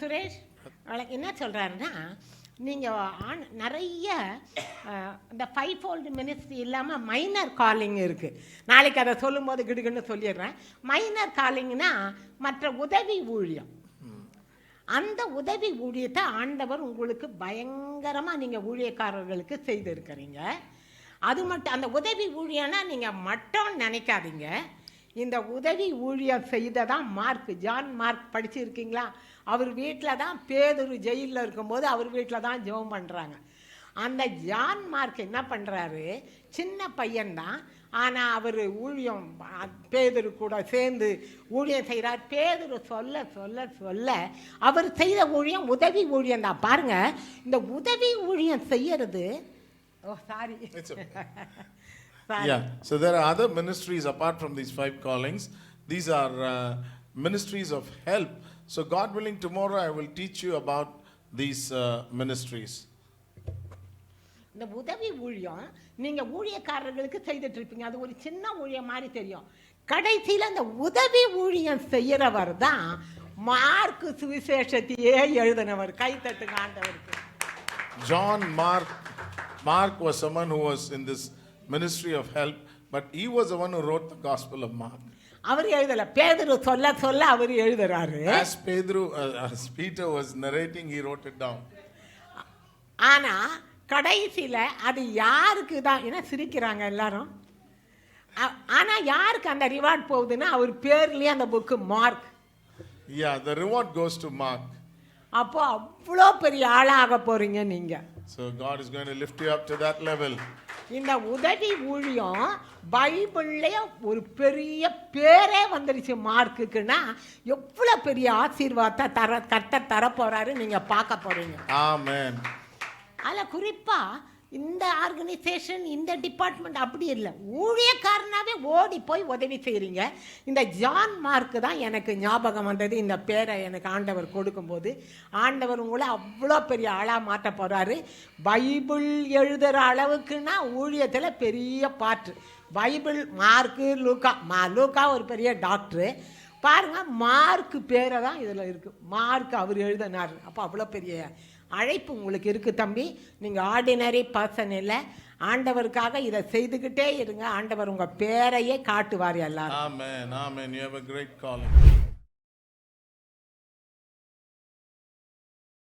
சுரேஷ் அவளுக்கு என்ன சொல்கிறாருன்னா நீங்கள் ஆண் நிறைய இந்த ஃபைவ் ஃபோல்டு மினிஸ்ட்ரி இல்லாமல் மைனர் காலிங் இருக்குது நாளைக்கு அதை சொல்லும்போது கிடுகுன்னு சொல்லிடுறேன். மைனர் காலிங்னா மற்ற உதவி ஊழியம். அந்த உதவி ஊழியத்தை ஆண்டவர் உங்களுக்கு பயங்கரமாக நீங்கள் ஊழியக்காரர்களுக்கு செய்திருக்கிறீங்க. அது மட்டும் அந்த உதவி ஊழியம்னா நீங்கள் மட்டும் நினைக்காதீங்க. இந்த உதவி ஊழியம் செய்ததான் மார்க். ஜான் மார்க் படிச்சிருக்கீங்களா? அவர் வீட்டில் தான் பேதுரு ஜெயிலில் இருக்கும்போது அவர் வீட்டில் தான் ஜெபம் பண்ணுறாங்க அந்த ஜான் மார்க் என்ன பண்ணுறாரு சின்ன பையன்தான் ஆனால் அவர் ஊழியம் பேதுரு கூட சேர்ந்து ஊழியம் செய்கிறார் பேதுரு சொல்ல சொல்ல சொல்ல அவர் செய்த ஊழியம் உதவி ஊழியம் தான். பாருங்க இந்த உதவி ஊழியம் செய்யறது ஓ sorry It's okay. Sorry Yeah, so there are other ministries apart from these five callings. These are uh, ministries of help. So, God willing, tomorrow I will teach you about these uh, ministries. இந்த உதவி ஊழியம் நீங்க ஊழியக்காரர்களுக்கு செய்துட்டு இருப்பீங்க அது ஒரு சின்ன ஊழியம் மாதிரி தெரியும் கடைசியில் அந்த உதவி ஊழியம் செய்யறவர் தான் மார்க்கு சுவிசேஷத்தையே எழுதினவர் கை தட்டுங்க ஆண்டவருக்கு John Mark, Mark was someone who was in this ministry of help, but he was the one who wrote the Gospel of Mark. அவர் எழுதல பேதுரு சொல்ல சொல்ல அவர் எழுதுறாரு As Pedro, uh, as Peter was narrating, he wrote it down. ஆனா கடைசியில அது யாருக்கு தான் என்ன சிரிக்கிறாங்க எல்லாரும் அ- ஆனா யாருக்கு அந்த ரிவார்ட் போகுதுன்னா அவர் பேர்லயே அந்த book mark Yeah, the reward goes to Mark. அப்போ அவ்வளோ பெரிய ஆளாக போறீங்க நீங்க So, God is going to lift you up to that level. இந்த உதவி ஊழியம் பைபிள்லயே ஒரு பெரிய பேரே வந்துருச்சு மார்க்குக்குன்னா எவ்வளோ பெரிய ஆசீர்வாதத்தை தர கட்ட தர போறாரு நீங்க பார்க்க போறீங்க Amen. அதில் குறிப்பா இந்த ஆர்கனைசேஷன் இந்த டிபார்ட்மெண்ட் அப்படி இல்லை. ஊழியக்காரனாகவே ஓடி போய் உதவி செய்கிறீங்க இந்த ஜான் மார்க் தான் எனக்கு ஞாபகம் வந்தது. இந்த பேரை எனக்கு ஆண்டவர் கொடுக்கும்போது. ஆண்டவர் உங்களை அவ்வளோ பெரிய ஆளாக மாற்ற போகிறாரு பைபிள் எழுதுகிற அளவுக்குன்னா ஊழியத்தில் பெரிய பாட்டு. பைபிள் மார்க்கு லூக்கா. மா லூக்கா ஒரு பெரிய டாக்டரு. பாருங்க மார்க்கு பேரை தான் இதில் இருக்குது மார்க் அவர் எழுதினார். அப்போ அவ்வளோ பெரிய அழைப்பு உங்களுக்கு இருக்குது தம்பி. நீங்கள் ஆர்டினரி பர்சன் இல்லை. ஆண்டவருக்காக இதை செய்துக்கிட்டே இருங்க. ஆண்டவர் உங்கள் பேரையே காட்டுவார் எல்லாரும்.